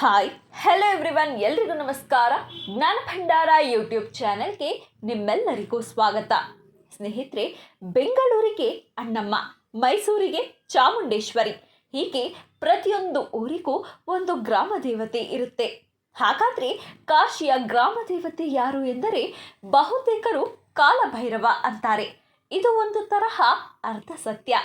Hi hello everyone ಎಲ್ರಿಗೂ ನಮಸ್ಕಾರ. ಜ್ಞಾನ ಭಂಡಾರ ಯೂಟ್ಯೂಬ್ ಚಾನೆಲ್ಗೆ ನಿಮ್ಮೆಲ್ಲರಿಗೂ ಸ್ವಾಗತ. ಸ್ನೇಹಿತರೆ, ಬೆಂಗಳೂರಿಗೆ ಅಣ್ಣಮ್ಮ, ಮೈಸೂರಿಗೆ ಚಾಮುಂಡೇಶ್ವರಿ, ಹೀಗೆ ಪ್ರತಿಯೊಂದು ಊರಿಗೂ ಒಂದು ಗ್ರಾಮ ದೇವತೆ ಇರುತ್ತೆ. ಹಾಗಾದರೆ ಕಾಶಿಯ ಗ್ರಾಮ ದೇವತೆ ಯಾರು ಎಂದರೆ ಬಹುತೇಕರು ಕಾಲಭೈರವ ಅಂತಾರೆ. ಇದು ಒಂದು ತರಹ ಅರ್ಧ ಸತ್ಯ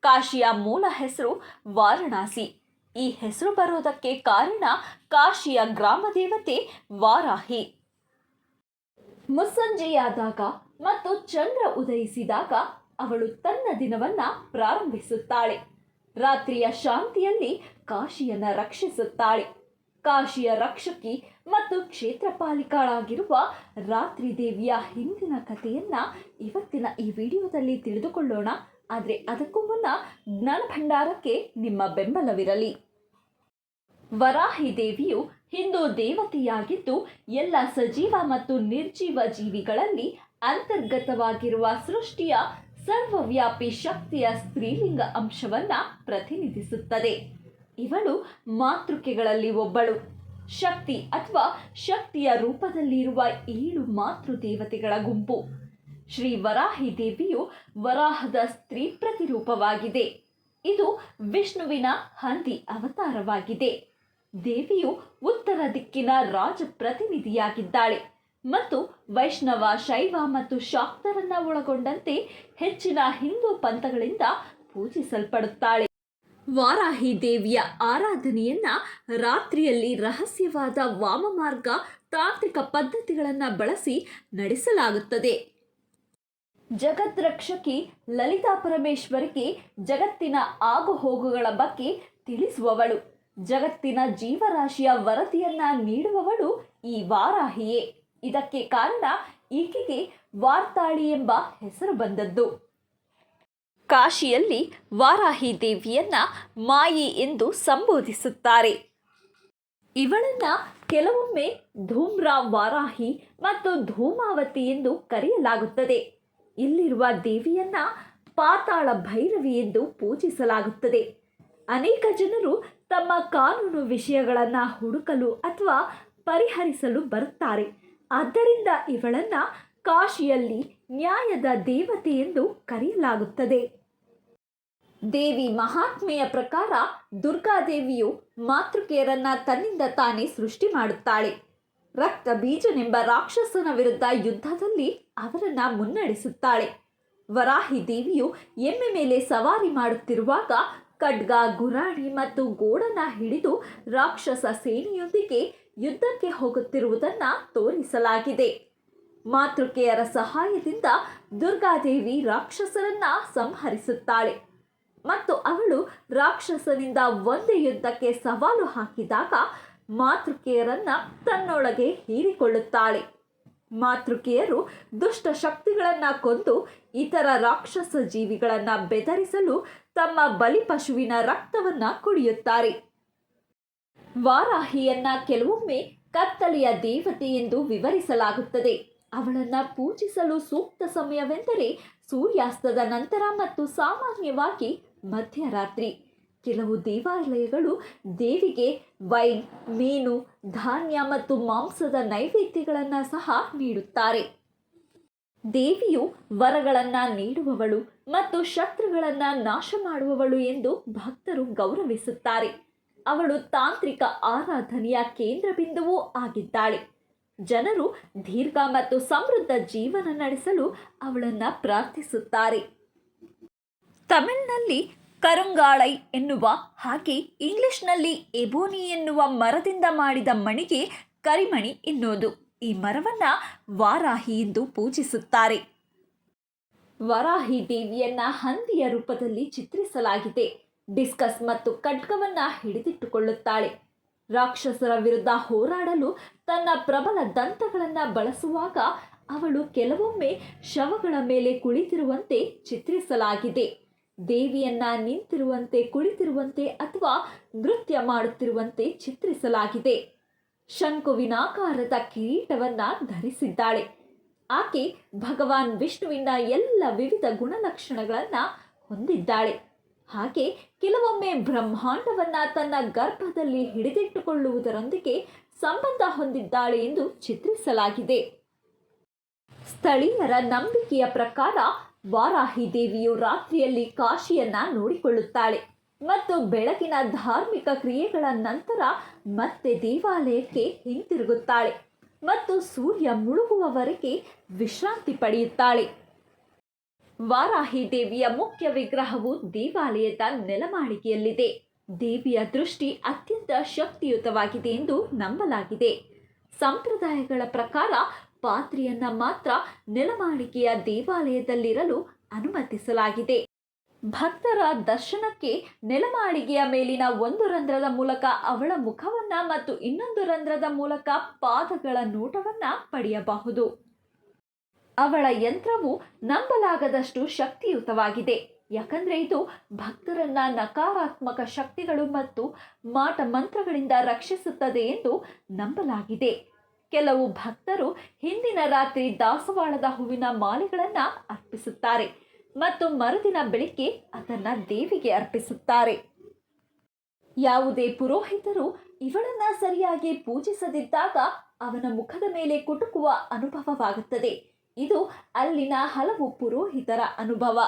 ಕಾಶಿಯ ಮೂಲ ಹೆಸರು ವಾರಣಾಸಿ. ಈ ಹೆಸರು ಬರೋದಕ್ಕೆ ಕಾರಣ ಕಾಶಿಯ ಗ್ರಾಮ ದೇವತೆ ವಾರಾಹಿ. ಮುಸ್ಸಂಜೆಯಾದಾಗ ಮತ್ತು ಚಂದ್ರ ಉದಯಿಸಿದಾಗ ಅವಳು ತನ್ನ ದಿನವನ್ನ ಪ್ರಾರಂಭಿಸುತ್ತಾಳೆ. ರಾತ್ರಿಯ ಶಾಂತಿಯಲ್ಲಿ ಕಾಶಿಯನ್ನ ರಕ್ಷಿಸುತ್ತಾಳೆ. ಕಾಶಿಯ ರಕ್ಷಕಿ ಮತ್ತು ಕ್ಷೇತ್ರಪಾಲಿಕಾಳಾಗಿರುವ ರಾತ್ರಿ ದೇವಿಯ ಹಿಂದಿನ ಕಥೆಯನ್ನ ಇವತ್ತಿನ ಈ ವಿಡಿಯೋದಲ್ಲಿ ತಿಳಿದುಕೊಳ್ಳೋಣ. ಆದರೆ ಅದಕ್ಕೂ ಮುನ್ನ ಜ್ಞಾನ ಭಂಡಾರಕ್ಕೆ ನಿಮ್ಮ ಬೆಂಬಲವಿರಲಿ. ವರಾಹಿ ದೇವಿಯು ಹಿಂದೂ ದೇವತೆಯಾಗಿದ್ದು, ಎಲ್ಲ ಸಜೀವ ಮತ್ತು ನಿರ್ಜೀವ ಜೀವಿಗಳಲ್ಲಿ ಅಂತರ್ಗತವಾಗಿರುವ ಸೃಷ್ಟಿಯ ಸರ್ವವ್ಯಾಪಿ ಶಕ್ತಿಯ ಸ್ತ್ರೀಲಿಂಗ ಅಂಶವನ್ನ ಪ್ರತಿನಿಧಿಸುತ್ತದೆ. ಇವಳು ಮಾತೃಕೆಗಳಲ್ಲಿ ಒಬ್ಬಳು. ಶಕ್ತಿ ಅಥವಾ ಶಕ್ತಿಯ ರೂಪದಲ್ಲಿರುವ ಏಳು ಮಾತೃ ದೇವತೆಗಳ ಗುಂಪು. ಶ್ರೀ ವರಾಹಿ ದೇವಿಯು ವರಾಹದ ಸ್ತ್ರೀ ಪ್ರತಿರೂಪವಾಗಿದೆ. ಇದು ವಿಷ್ಣುವಿನ ಹಂದಿ ಅವತಾರವಾಗಿದೆ. ದೇವಿಯು ಉತ್ತರ ದಿಕ್ಕಿನ ರಾಜ ಪ್ರತಿನಿಧಿಯಾಗಿದ್ದಾಳೆ ಮತ್ತು ವೈಷ್ಣವ, ಶೈವ ಮತ್ತು ಶಾಕ್ತರನ್ನ ಒಳಗೊಂಡಂತೆ ಹೆಚ್ಚಿನ ಹಿಂದೂ ಪಂಥಗಳಿಂದ ಪೂಜಿಸಲ್ಪಡುತ್ತಾಳೆ. ವಾರಾಹಿ ದೇವಿಯ ಆರಾಧನೆಯನ್ನ ರಾತ್ರಿಯಲ್ಲಿ ರಹಸ್ಯವಾದ ವಾಮಮಾರ್ಗ ತಾಂತ್ರಿಕ ಪದ್ಧತಿಗಳನ್ನು ಬಳಸಿ ನಡೆಸಲಾಗುತ್ತದೆ. ಜಗದ್ರಕ್ಷಕಿ ಲಲಿತಾ ಪರಮೇಶ್ವರಿಗೆ ಜಗತ್ತಿನ ಆಗುಹೋಗುಗಳ ಬಗ್ಗೆ ತಿಳಿಸುವವಳು. ಜಗತ್ತಿನ ಜೀವರಾಶಿಯ ವರದಿಯನ್ನ ನೀಡುವವಳು ಈ ವಾರಾಹಿಯೇ. ಇದಕ್ಕೆ ಕಾರಣ ಈಕೆಗೆ ವಾರ್ತಾಳಿ ಎಂಬ ಹೆಸರು ಬಂದದ್ದು. ಕಾಶಿಯಲ್ಲಿ ವಾರಾಹಿ ದೇವಿಯನ್ನ ಮಾಯಿ ಎಂದು ಸಂಬೋಧಿಸುತ್ತಾರೆ. ಇವಳನ್ನ ಕೆಲವೊಮ್ಮೆ ಧೂಮ್ರ ವಾರಾಹಿ ಮತ್ತು ಧೂಮಾವತಿ ಎಂದು ಕರೆಯಲಾಗುತ್ತದೆ. ಇಲ್ಲಿರುವ ದೇವಿಯನ್ನ ಪಾತಾಳ ಭೈರವಿ ಎಂದು ಪೂಜಿಸಲಾಗುತ್ತದೆ. ಅನೇಕ ಜನರು ತಮ್ಮ ಕಾನೂನು ವಿಷಯಗಳನ್ನು ಹುಡುಕಲು ಅಥವಾ ಪರಿಹರಿಸಲು ಬರುತ್ತಾರೆ. ಆದ್ದರಿಂದ ಇವಳನ್ನ ಕಾಶಿಯಲ್ಲಿ ನ್ಯಾಯದ ದೇವತೆ ಎಂದು ಕರೆಯಲಾಗುತ್ತದೆ. ದೇವಿ ಮಹಾತ್ಮೆಯ ಪ್ರಕಾರ ದುರ್ಗಾದೇವಿಯು ಮಾತೃಕೆಯರನ್ನ ತನ್ನಿಂದ ತಾನೇ ಸೃಷ್ಟಿ ಮಾಡುತ್ತಾಳೆ. ರಕ್ತ ಬೀಜನೆಂಬ ರಾಕ್ಷಸನ ವಿರುದ್ಧ ಯುದ್ಧದಲ್ಲಿ ಅವರನ್ನ ಮುನ್ನಡೆಸುತ್ತಾಳೆ. ವರಾಹಿ ದೇವಿಯು ಎಮ್ಮೆ ಮೇಲೆ ಸವಾರಿ ಮಾಡುತ್ತಿರುವಾಗ ಖಡ್ಗ, ಗುರಾಣಿ ಮತ್ತು ಗೋಡನ ಹಿಡಿದು ರಾಕ್ಷಸ ಸೇನೆಯೊಂದಿಗೆ ಯುದ್ಧಕ್ಕೆ ಹೋಗುತ್ತಿರುವುದನ್ನು ತೋರಿಸಲಾಗಿದೆ. ಮಾತೃಕೆಯರ ಸಹಾಯದಿಂದ ದುರ್ಗಾದೇವಿ ರಾಕ್ಷಸರನ್ನ ಸಂಹರಿಸುತ್ತಾಳೆ. ಮತ್ತು ಅವಳು ರಾಕ್ಷಸನಿಂದ ಒಂದೇ ಯುದ್ಧಕ್ಕೆ ಸವಾಲು ಹಾಕಿದಾಗ ಮಾತೃಕೆಯರನ್ನ ತನ್ನೊಳಗೆ ಹೀರಿಕೊಳ್ಳುತ್ತಾಳೆ. ಮಾತೃಕೆಯರು ದುಷ್ಟ ಶಕ್ತಿಗಳನ್ನು ಕೊಂದು ಇತರ ರಾಕ್ಷಸ ಜೀವಿಗಳನ್ನು ಬೆದರಿಸಲು ತಮ್ಮ ಬಲಿಪಶುವಿನ ರಕ್ತವನ್ನು ಕುಡಿಯುತ್ತಾರೆ. ವಾರಾಹಿಯನ್ನ ಕೆಲವೊಮ್ಮೆ ಕತ್ತಲೆಯ ದೇವತೆ ಎಂದು ವಿವರಿಸಲಾಗುತ್ತದೆ. ಅವಳನ್ನು ಪೂಜಿಸಲು ಸೂಕ್ತ ಸಮಯವೆಂದರೆ ಸೂರ್ಯಾಸ್ತದ ನಂತರ ಮತ್ತು ಸಾಮಾನ್ಯವಾಗಿ ಮಧ್ಯರಾತ್ರಿ. ಕೆಲವು ದೇವಾಲಯಗಳು ದೇವಿಗೆ ವೈನ್, ಮೀನು, ಧಾನ್ಯ ಮತ್ತು ಮಾಂಸದ ನೈವೇದ್ಯಗಳನ್ನು ಸಹ ನೀಡುತ್ತಾರೆ. ದೇವಿಯು ವರಗಳನ್ನು ನೀಡುವವಳು ಮತ್ತು ಶತ್ರುಗಳನ್ನು ನಾಶ ಮಾಡುವವಳು ಎಂದು ಭಕ್ತರು ಗೌರವಿಸುತ್ತಾರೆ. ಅವಳು ತಾಂತ್ರಿಕ ಆರಾಧನೆಯ ಕೇಂದ್ರ ಬಿಂದುವೂ ಆಗಿದ್ದಾಳೆ. ಜನರು ದೀರ್ಘ ಮತ್ತು ಸಮೃದ್ಧ ಜೀವನ ನಡೆಸಲು ಅವಳನ್ನು ಪ್ರಾರ್ಥಿಸುತ್ತಾರೆ. ತಮಿಳಿನಲ್ಲಿ ಕರುಂಗಾಳೈ ಎನ್ನುವ ಹಾಗೆ ಇಂಗ್ಲಿಷ್ನಲ್ಲಿ ಎಬೋನಿ ಎನ್ನುವ ಮರದಿಂದ ಮಾಡಿದ ಮಣಿಗೆ ಕರಿಮಣಿ ಎನ್ನುವುದು. ಈ ಮರವನ್ನು ವಾರಾಹಿ ಎಂದು ಪೂಜಿಸುತ್ತಾರೆ. ವರಾಹಿ ದೇವಿಯನ್ನ ಹಂದಿಯ ರೂಪದಲ್ಲಿ ಚಿತ್ರಿಸಲಾಗಿದೆ. ಡಿಸ್ಕಸ್ ಮತ್ತು ಖಡ್ಗವನ್ನ ಹಿಡಿದಿಟ್ಟುಕೊಳ್ಳುತ್ತಾಳೆ. ರಾಕ್ಷಸರ ವಿರುದ್ಧ ಹೋರಾಡಲು ತನ್ನ ಪ್ರಬಲ ದಂತಗಳನ್ನು ಬಳಸುವಾಗ ಅವಳು ಕೆಲವೊಮ್ಮೆ ಶವಗಳ ಮೇಲೆ ಕುಳಿತಿರುವಂತೆ ಚಿತ್ರಿಸಲಾಗಿದೆ. ದೇವಿಯನ್ನ ನಿಂತಿರುವಂತೆ, ಕುಳಿತಿರುವಂತೆ ಅಥವಾ ನೃತ್ಯ ಮಾಡುತ್ತಿರುವಂತೆ ಚಿತ್ರಿಸಲಾಗಿದೆ. ಶಂಕುವಿನಾಕಾರದ ಕಿರೀಟವನ್ನ ಧರಿಸಿದ್ದಾಳೆ. ಆಕೆ ಭಗವಾನ್ ವಿಷ್ಣುವಿನ ಎಲ್ಲ ವಿವಿಧ ಗುಣಲಕ್ಷಣಗಳನ್ನು ಹೊಂದಿದ್ದಾಳೆ. ಹಾಗೆ ಕೆಲವೊಮ್ಮೆ ಬ್ರಹ್ಮಾಂಡವನ್ನ ತನ್ನ ಗರ್ಭದಲ್ಲಿ ಹಿಡಿದಿಟ್ಟುಕೊಳ್ಳುವುದರೊಂದಿಗೆ ಸಂಬಂಧ ಹೊಂದಿದ್ದಾಳೆ ಎಂದು ಚಿತ್ರಿಸಲಾಗಿದೆ. ಸ್ಥಳೀಯರ ನಂಬಿಕೆಯ ಪ್ರಕಾರ ವಾರಾಹಿ ದೇವಿಯು ರಾತ್ರಿಯಲ್ಲಿ ಕಾಶಿಯನ್ನ ನೋಡಿಕೊಳ್ಳುತ್ತಾಳೆ ಮತ್ತು ಬೆಳಕಿನ ಧಾರ್ಮಿಕ ಕ್ರಿಯೆಗಳ ನಂತರ ಮತ್ತೆ ದೇವಾಲಯಕ್ಕೆ ಹಿಂತಿರುಗುತ್ತಾಳೆ ಮತ್ತು ಸೂರ್ಯ ಮುಳುಗುವವರೆಗೆ ವಿಶ್ರಾಂತಿ ಪಡೆಯುತ್ತಾಳೆ. ವಾರಾಹಿ ದೇವಿಯ ಮುಖ್ಯ ವಿಗ್ರಹವು ದೇವಾಲಯದ ನೆಲಮಾಳಿಗೆಯಲ್ಲಿದೆ. ದೇವಿಯ ದೃಷ್ಟಿ ಅತ್ಯಂತ ಶಕ್ತಿಯುತವಾಗಿದೆ ಎಂದು ನಂಬಲಾಗಿದೆ. ಸಂಪ್ರದಾಯಗಳ ಪ್ರಕಾರ ಪಾತ್ರೆಯನ್ನ ಮಾತ್ರ ನೆಲಮಾಳಿಗೆಯ ದೇವಾಲಯದಲ್ಲಿರಲು ಅನುಮತಿಸಲಾಗಿದೆ. ಭಕ್ತರ ದರ್ಶನಕ್ಕೆ ನೆಲಮಾಳಿಗೆಯ ಮೇಲಿನ ಒಂದು ರಂಧ್ರದ ಮೂಲಕ ಅವಳ ಮುಖವನ್ನ ಮತ್ತು ಇನ್ನೊಂದು ರಂಧ್ರದ ಮೂಲಕ ಪಾದಗಳ ನೋಟವನ್ನ ಪಡೆಯಬಹುದು. ಅವಳ ಯಂತ್ರವು ನಂಬಲಾಗದಷ್ಟು ಶಕ್ತಿಯುತವಾಗಿದೆ. ಯಾಕಂದ್ರೆ ಇದು ಭಕ್ತರನ್ನ ನಕಾರಾತ್ಮಕ ಶಕ್ತಿಗಳು ಮತ್ತು ಮಾಟ ಮಂತ್ರಗಳಿಂದ ರಕ್ಷಿಸುತ್ತದೆ ಎಂದು ನಂಬಲಾಗಿದೆ. ಕೆಲವು ಭಕ್ತರು ಹಿಂದಿನ ರಾತ್ರಿ ದಾಸವಾಳದ ಹೂವಿನ ಮಾಲೆಗಳನ್ನು ಅರ್ಪಿಸುತ್ತಾರೆ ಮತ್ತು ಮರುದಿನ ಬೆಳಿಗ್ಗೆ ಅದನ್ನು ದೇವಿಗೆ ಅರ್ಪಿಸುತ್ತಾರೆ. ಯಾವುದೇ ಪುರೋಹಿತರು ಇವಳನ್ನ ಸರಿಯಾಗಿ ಪೂಜಿಸದಿದ್ದಾಗ ಅವನ ಮುಖದ ಮೇಲೆ ಕುಟುಕುವ ಅನುಭವವಾಗುತ್ತದೆ. ಇದು ಅಲ್ಲಿನ ಹಲವು ಪುರೋಹಿತರ ಅನುಭವ.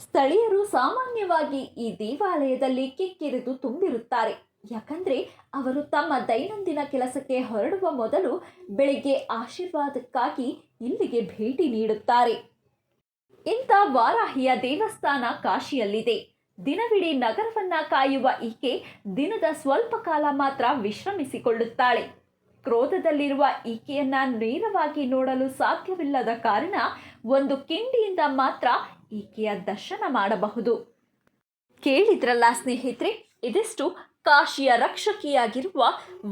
ಸ್ಥಳೀಯರು ಸಾಮಾನ್ಯವಾಗಿ ಈ ದೇವಾಲಯದಲ್ಲಿ ಕಿಕ್ಕಿರಿದು ತುಂಬಿರುತ್ತಾರೆ. ಯಾಕಂದ್ರೆ ಅವರು ತಮ್ಮ ದೈನಂದಿನ ಕೆಲಸಕ್ಕೆ ಹೊರಡುವ ಮೊದಲು ಬೆಳಿಗ್ಗೆ ಆಶೀರ್ವಾದಕ್ಕಾಗಿ ಇಲ್ಲಿಗೆ ಭೇಟಿ ನೀಡುತ್ತಾರೆ. ಇಂಥ ವಾರಾಹಿಯ ದೇವಸ್ಥಾನ ಕಾಶಿಯಲ್ಲಿದೆ. ದಿನವಿಡೀ ನಗರವನ್ನ ಕಾಯುವ ಈಕೆ ದಿನದ ಸ್ವಲ್ಪ ಕಾಲ ಮಾತ್ರ ವಿಶ್ರಮಿಸಿಕೊಳ್ಳುತ್ತಾಳೆ. ಕ್ರೋಧದಲ್ಲಿರುವ ಈಕೆಯನ್ನ ನೇರವಾಗಿ ನೋಡಲು ಸಾಧ್ಯವಿಲ್ಲದ ಕಾರಣ ಒಂದು ಕಿಂಡಿಯಿಂದ ಮಾತ್ರ ಈಕೆಯ ದರ್ಶನ ಮಾಡಬಹುದು. ಕೇಳಿದ್ರಲ್ಲ ಸ್ನೇಹಿತರೆ, ಇದಿಷ್ಟು ಕಾಶಿಯ ರಕ್ಷಕಿಯಾಗಿರುವ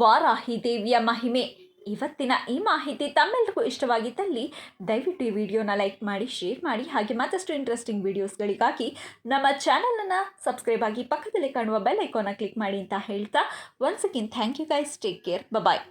ವಾರಾಹಿ ದೇವಿಯ ಮಹಿಮೆ. ಇವತ್ತಿನ ಈ ಮಾಹಿತಿ ತಮ್ಮೆಲ್ಲರಿಗೂ ಇಷ್ಟವಾಗಿದ್ದಲ್ಲಿ ದಯವಿಟ್ಟು ಈ ವಿಡಿಯೋನ ಲೈಕ್ ಮಾಡಿ, ಶೇರ್ ಮಾಡಿ, ಹಾಗೆ ಮತ್ತಷ್ಟು ಇಂಟ್ರೆಸ್ಟಿಂಗ್ ವಿಡಿಯೋಸ್ಗಳಿಗಾಗಿ ನಮ್ಮ ಚಾನಲನ್ನು ಸಬ್ಸ್ಕ್ರೈಬ್ ಆಗಿ ಪಕ್ಕದಲ್ಲಿ ಕಾಣುವ ಬೆಲ್ ಐಕಾನ ಕ್ಲಿಕ್ ಮಾಡಿ ಅಂತ ಹೇಳ್ತಾ once again thank you guys take care bye